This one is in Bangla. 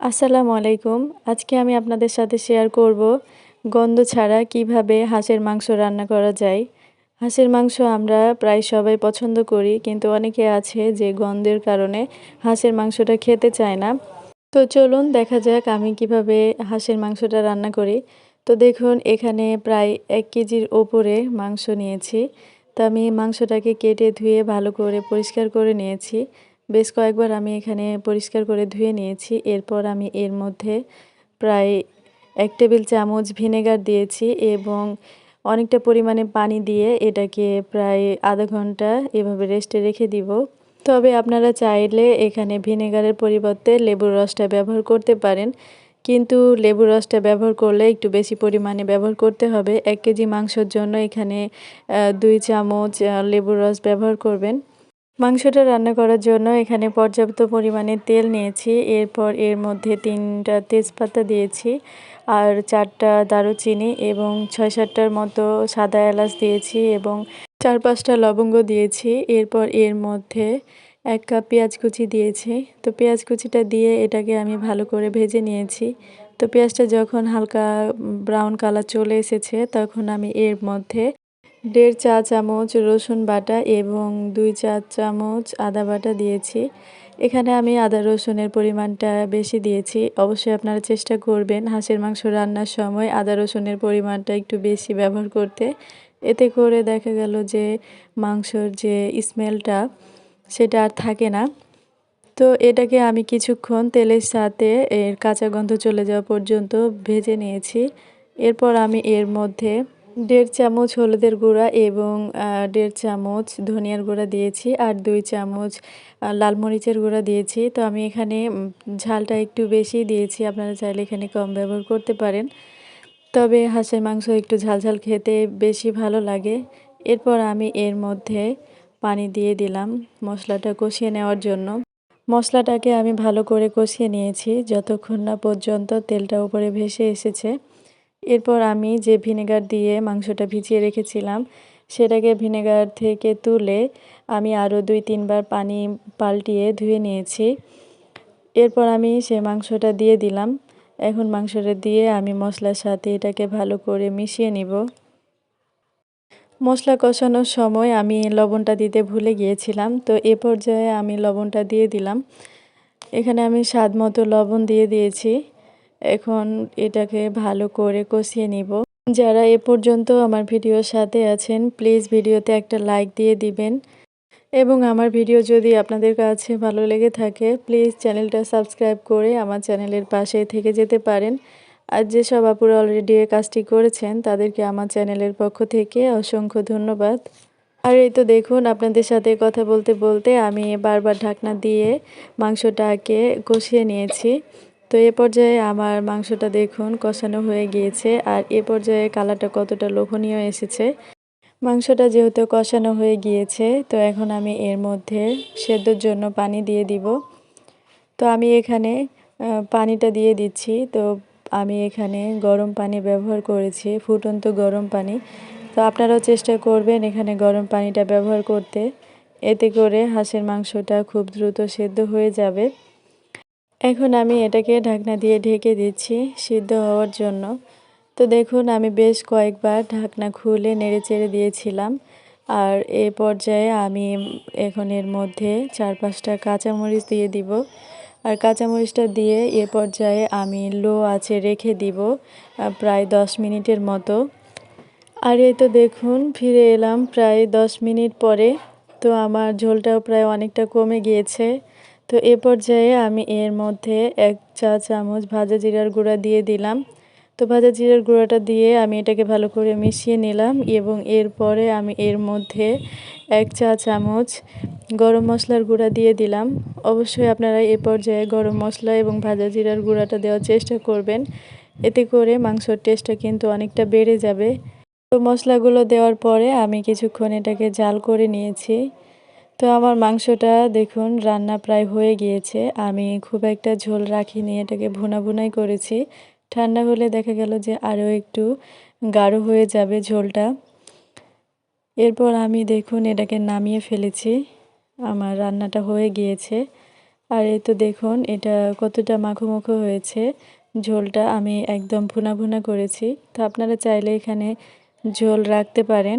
আসসালামু আলাইকুম। আজকে আমি আপনাদের সাথে শেয়ার করব গন্ধ ছাড়া কীভাবে হাঁসের মাংস রান্না করা যায়। হাঁসের মাংস আমরা প্রায় সবাই পছন্দ করি, কিন্তু অনেকে আছে যে গন্ধের কারণে হাঁসের মাংসটা খেতে চায় না। তো চলুন দেখা যাক আমি কীভাবে হাঁসের মাংসটা রান্না করি। তো দেখুন, এখানে প্রায় এক কেজির ওপরে মাংস নিয়েছি। তো আমি মাংসটাকে কেটে ধুয়ে ভালো করে পরিষ্কার করে নিয়েছি। বেশ কয়েকবার আমি এখানে পরিষ্কার করে ধুয়ে নিয়েছি। এরপর আমি এর মধ্যে প্রায় এক টেবিল চামচ ভিনেগার দিয়েছি এবং অনেকটা পরিমাণে পানি দিয়ে এটাকে প্রায় আধা ঘণ্টা এভাবে রেস্টে রেখে দিব। তবে আপনারা চাইলে এখানে ভিনেগারের পরিবর্তে লেবুর রসটা ব্যবহার করতে পারেন। কিন্তু লেবুর রসটা ব্যবহার করলে একটু বেশি পরিমাণে ব্যবহার করতে হবে। এক কেজি মাংসর জন্য এখানে দুই চামচ লেবুর রস ব্যবহার করবেন। মাংসটা রান্না করার জন্য এখানে পর্যাপ্ত পরিমাণে তেল নিয়েছি। এরপর এর মধ্যে তিনটা তেজপাতা দিয়েছি আর চারটা দারুচিনি এবং ছয় সাতটার মতো সাদা এলাচ দিয়েছি এবং চার পাঁচটা লবঙ্গ দিয়েছি। এরপর এর মধ্যে এক কাপ পেঁয়াজ কুচি দিয়েছি। তো পেঁয়াজ কুচিটা দিয়ে এটাকে আমি ভালো করে ভেজে নিয়েছি। তো পেঁয়াজটা যখন হালকা ব্রাউন কালার চলে এসেছে তখন আমি এর মধ্যে দেড় চা চামচ রসুন বাটা এবং দুই চা চামচ আদা বাটা দিয়েছি। এখানে আমি আদা রসুনের পরিমাণটা বেশি দিয়েছি। অবশ্যই আপনারা চেষ্টা করবেন হাঁসের মাংস রান্নার সময় আদা রসুনের পরিমাণটা একটু বেশি ব্যবহার করতে। এতে করে দেখা গেল যে মাংসর যে স্মেলটা সেটা আর থাকে না। তো এটাকে আমি কিছুক্ষণ তেলের সাথে এর কাঁচা গন্ধ চলে যাওয়া পর্যন্ত ভেজে নিয়েছি। এরপর আমি এর মধ্যে দেড় চামচ হলুদের গুঁড়া এবং দেড় চামচ ধনিয়ার গুঁড়া দিয়েছি আর দুই চামচ লাল মরিচের গুঁড়া দিয়েছি। তো আমি এখানে ঝালটা একটু বেশি দিয়েছি। আপনারা চাইলে এখানে কম ব্যবহার করতে পারেন। তবে হাঁসের মাংস একটু ঝালঝাল খেতে বেশি ভালো লাগে। এরপর আমি এর মধ্যে পানি দিয়ে দিলাম মশলাটা কষিয়ে নেওয়ার জন্য। মশলাটাকে আমি ভালো করে কষিয়ে নিয়েছি। যতক্ষণ না পর্যন্ত তেলটা উপরে ভেসে এসেছে। এরপর আমি যে ভিনেগার দিয়ে মাংসটা ভিজিয়ে রেখেছিলাম, সেটাকে ভিনেগার থেকে তুলে আমি আরও দুই তিনবার পানি পাল্টিয়ে ধুয়ে নিয়েছি। এরপর আমি সে মাংসটা দিয়ে দিলাম। এখন মাংসটা দিয়ে আমি মশলার সাথে এটাকে ভালো করে মিশিয়ে নিব। মশলা কষানোর সময় আমি লবণটা দিতে ভুলে গিয়েছিলাম, তো এ পর্যায়ে আমি লবণটা দিয়ে দিলাম। এখানে আমি স্বাদ মতো লবণ দিয়ে দিয়েছি। এখন এটাকে ভালো করে কষিয়ে নিব। যারা এ পর্যন্ত আমার ভিডিওর সাথে আছেন প্লিজ ভিডিওতে একটা লাইক দিয়ে দিবেন। এবং আমার ভিডিও যদি আপনাদের কাছে ভালো লেগে থাকে প্লিজ চ্যানেলটা সাবস্ক্রাইব করে আমার চ্যানেলের পাশে থেকে যেতে পারেন। আর যেসব আপুরা অলরেডি এ কাজটি করেছেন, তাদেরকে আমার চ্যানেলের পক্ষ থেকে অসংখ্য ধন্যবাদ। আর এই তো দেখুন, আপনাদের সাথে কথা বলতে বলতে আমি বারবার ঢাকনা দিয়ে মাংসটাকে কষিয়ে নিয়েছি। তো এ পর্যায়ে আমার মাংসটা দেখুন কষানো হয়ে গিয়েছে আর এ পর্যায়ে কালারটা কতটা লোভনীয় এসেছে। মাংসটা যেহেতু কষানো হয়ে গিয়েছে, তো এখন আমি এর মধ্যে সেদ্ধর জন্য পানি দিয়ে দিব। তো আমি এখানে পানিটা দিয়ে দিচ্ছি। তো আমি এখানে গরম পানি ব্যবহার করেছি, ফুটন্ত গরম পানি। তো আপনারাও চেষ্টা করবেন এখানে গরম পানিটা ব্যবহার করতে। এতে করে হাঁসের মাংসটা খুব দ্রুত সেদ্ধ হয়ে যাবে। এখন আমি এটাকে ঢাকনা দিয়ে ঢেকে দিচ্ছি সিদ্ধ হওয়ার জন্য। তো দেখুন, আমি বেশ কয়েকবার ঢাকনা খুলে নেড়ে চেড়ে দিয়েছিলাম। আর এ পর্যায়ে আমি এখন এর মধ্যে চার পাঁচটা কাঁচামরিচ দিয়ে দিব। আর কাঁচামরিচটা দিয়ে এ পর্যায়ে আমি লো আছে রেখে দিব প্রায় দশ মিনিটের মতো। আর এই তো দেখুন, ফিরে এলাম প্রায় দশ মিনিট পরে। তো আমার ঝোলটাও প্রায় অনেকটা কমে গিয়েছে। তো এ পর্যায়ে আমি এর মধ্যে এক চা চামচ ভাজা জিরার গুঁড়া দিয়ে দিলাম। তো ভাজা জিরার গুঁড়াটা দিয়ে আমি এটাকে ভালো করে মিশিয়ে নিলাম এবং এরপরে আমি এর মধ্যে এক চা চামচ গরম মশলার গুঁড়া দিয়ে দিলাম। অবশ্যই আপনারা এ পর্যায়ে গরম মশলা এবং ভাজা জিরার গুঁড়াটা দেওয়ার চেষ্টা করবেন। এতে করে মাংসর টেস্টটা কিন্তু অনেকটা বেড়ে যাবে। তো মশলাগুলো দেওয়ার পরে আমি কিছুক্ষণ এটাকে জাল করে নিয়েছি। তো আমার মাংসটা দেখুন, রান্না প্রায় হয়ে গিয়েছে। আমি খুব একটা ঝোল রাখিনি, এটাকে ভুনা ভুনাই করেছি। ঠান্ডা হলে দেখা গেল যে আরও একটু গাঢ় হয়ে যাবে ঝোলটা। এরপর আমি দেখুন, এটাকে নামিয়ে ফেলেছি। আমার রান্নাটা হয়ে গিয়েছে। আর এই তো দেখুন, এটা কতটা মাখো হয়েছে। ঝোলটা আমি একদম ভুনা ভুনা করেছি। তো আপনারা চাইলে এখানে ঝোল রাখতে পারেন।